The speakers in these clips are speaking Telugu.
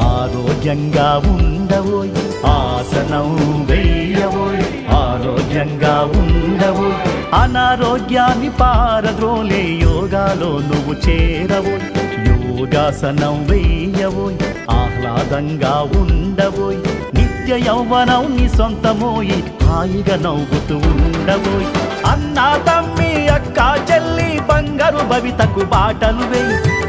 ఆరోగ్యంగా ఉండవోయ్ ఆసనం వెయ్యవోయ్ ఆరోగ్యంగా ఉండవోయ్. అనారోగ్యాన్ని పారద్రోలే యోగాలో నువ్వు చేరవోయ్ యోగాసనం వేయవోయ్ ఆహ్లాదంగా ఉండవోయ్. నిత్య యౌవనం నీ సొంతమోయి హాయిగా నవ్వుతూ ఉండబోయ్ అన్నా తమ్మి అక్క చెల్లి బంగారు భవితకు బాటలు వేయి.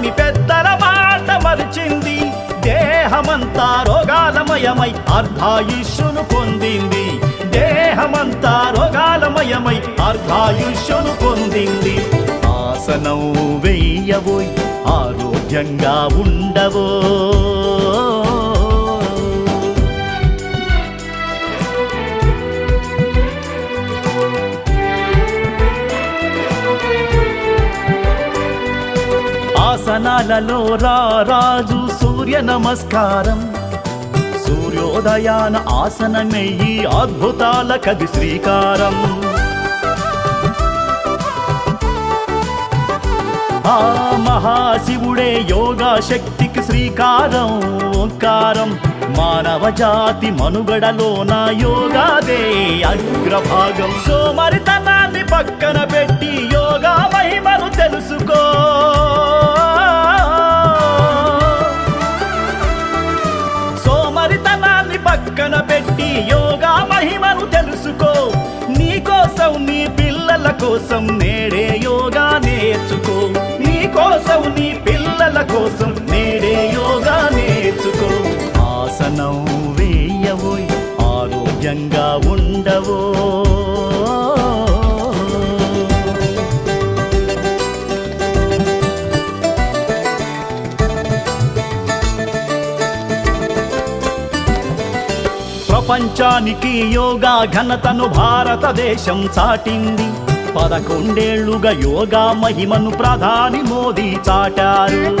అని పెద్దల మాట మరిచింది. దేహమంతా రోగాలమయమై అర్ధాయుష్యును పొందింది. దేహమంతా రోగాలమయమై అర్ధాయుష్యును పొందింది. ఆసనం వెయ్యబోయి ఆరోగ్యంగా ఉండవో ఆసనాలలో రాజు సూర్య నమస్కారం. సూర్యోదయాన ఆసనమే ఈ అద్భుతాల కది శ్రీకారం. ఆ మహాశివుడే యోగా శక్తికి శ్రీకారం ఓంకారం. మానవ జాతి మనుగడలోన యోగాదే అగ్రభాగం. సోమరితనాన్ని పక్కన కోసం నేడే యోగా నేర్చుకో. నీ కోసం నీ పిల్లల కోసం నేడే యోగా నేర్చుకో. ఆసనం వేయవో ఆరోగ్యంగా ఉండవో. ప్రపంచానికి యోగా ఘనతను భారతదేశం చాటింది. పదకొండేళ్ళుగా యోగా మహిమను ప్రధాని మోదీ చాటారు.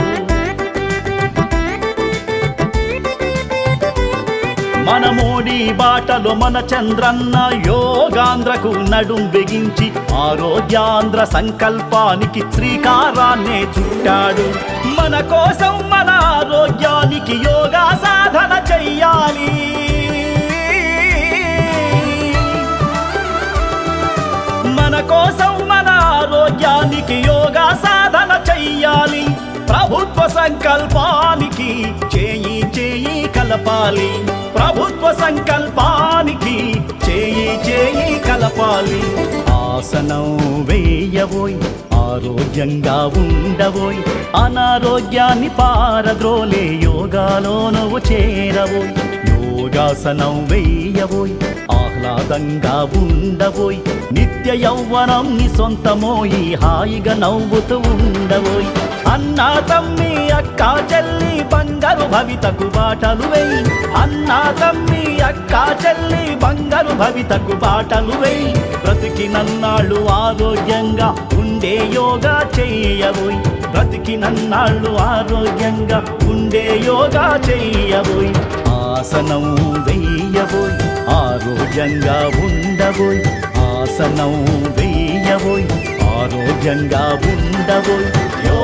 మన మోడీ బాటలో మన చంద్రన్న యోగాంధ్రకు నడుం బిగించి ఆరోగ్యాంధ్ర సంకల్పానికి శ్రీకారాన్నే చుట్టాడు. మన కోసం మన ఆరోగ్యానికి యోగా సాధన చెయ్యాలి. కోసం మన ఆరోగ్యానికి యోగా సాధన చెయ్యాలి. ప్రభుత్వ సంకల్పానికి చేయి చేయి కలపాలి. ప్రభుత్వ సంకల్పానికి చేయి చేయి కలపాలి. ఆసనం వేయబోయ్ ఆరోగ్యంగా ఉండబోయ్ అనారోగ్యాన్ని పారద్రోలే యోగాలో నువ్వు చేరబోయ్. యోగాసనం వేయబోయ్ ఆహ్లాదంగా ఉండబోయ్. నిత్య యౌవనం నీ సొంతమోయి. హాయిగా నవ్వుతూ ఉండబోయ్. అన్నా తమ్మి అక్క చెల్లి బంగారు భవితకు బాటలు వేయి. అన్నా తమ్మి అక్క చెల్లి బంగారు భవితకు బాటలు వేయి. బ్రతికి నన్నాళ్ళు ఆరోగ్యంగా ఉండే యోగా చెయ్యబోయ్ బ్రతికి నన్నాళ్ళు ఆరోగ్యంగా ఉండే యోగా చెయ్యబోయ్ ఆసనం వెయ్యబోయ్ ఆరోగ్యంగా ఉండబోయ్ ఆసనం వేయబోయ్ ఆరోగ్యంగా ఉండబోయ్. యో